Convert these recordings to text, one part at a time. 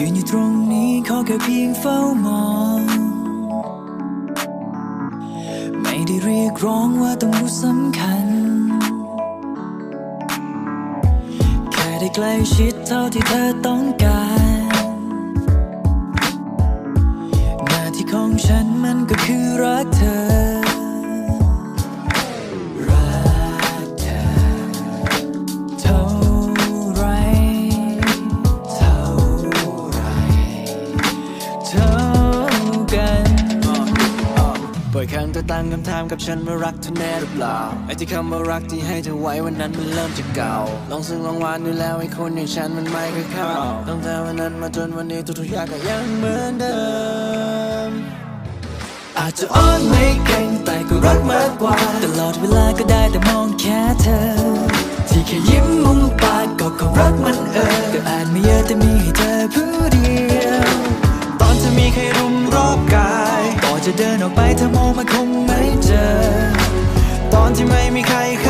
ยืนอยู่ตรงนี้ขอแค่เพียงเฝ้ามอง ไม่ได้เรียกร้องว่าต้องรู้สำคัญ แค่ได้ใกล้ชิดเท่าที่เธอต้องการ หน้าที่ของฉันมันก็คือรักเธอ บ่อยครั้งเธอตั้งคำถามกับฉันว่ารักเธอแน่หรือเปล่า ไอ้ที่คำว่ารักที่ให้เธอไว้วันนั้นมันเริ่มจะเก่า ลองซึ่งลองวานดูแล้วไอ้คนอย่างฉันมันไม่เคยเข้า ตั้งแต่วันนั้นมาจนวันนี้ทุกๆอย่างก็ยังเหมือนเดิม อาจจะอ้อนไม่เก่งแต่ก็รักมากกว่า ตลอดเวลาก็ได้แต่มองแค่เธอ ที่แค่ยิ้มมุมปากก็คงรักมันเออก็อาจไม่เยอะแต่มีให้เธอ เดินออกไปเธอมองมาคงไม่เจอ ตอนที่ไม่มีใครเธ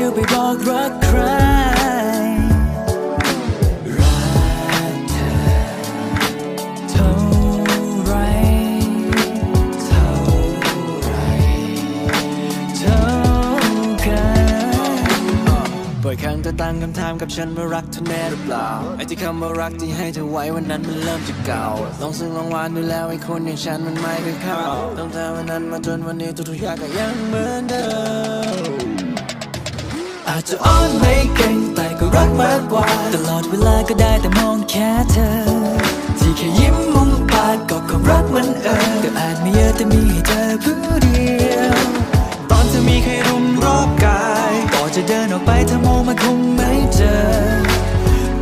ยเพลอเที่ยวไปบอกรักใครรักเธอเท่าไรเท่าไรเท่ากันบ่อยครั้งเธอตั้งคำถามกับฉันว่ารักเธอแน่หรือเปล่าไอ้ที่คำว่ารักที่ให้เธอไว้วันนั้นมันเริ่มจะเก่าลองซึ่งลองหวานดูแล้วไอ้คนอย่างฉันมันไม่เคยเข้าตั้งแต่วันนั้นมาจนวันนี้ทุกๆอย่างก็ยังเหมือนเดิม อาจจะอ้อนไม่เก่งแต่ก็รักมากกว่า ตลอดเวลาก็ได้แต่มองแค่เธอ ที่แค่ยิ้มมุมปากก็ความรักมันเออก็อาจไม่เยอะแต่มีให้เธอผู้เดียวตอนจะมีใครรุมรอบกายก่อนจะเดินออกไปเธอมองมาคงไม่เจอ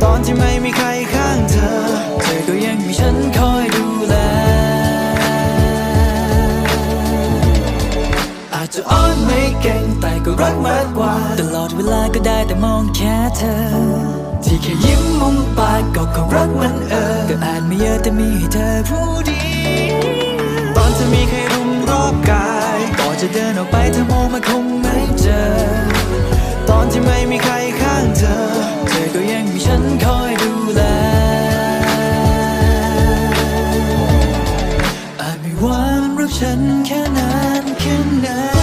ตอนที่ไม่มีใคร รักมากกว่า ตลอดเวลาก็ได้แต่มองแค่เธอ ที่แค่ยิ้มมุมปากก็คงรักมันเออก็อาจไม่เยอะแต่มีให้เธอผู้ดี ตอนจะมีใครรุมรอบกายก่อนจะเดินออกไปเธอมองมาคงไม่เจอ ตอนที่ไม่มีใครข้างเธอ เธอก็ยังมีฉันคอยดูแลอาจไม่หวานรักฉันแค่ไหนแค่ไหน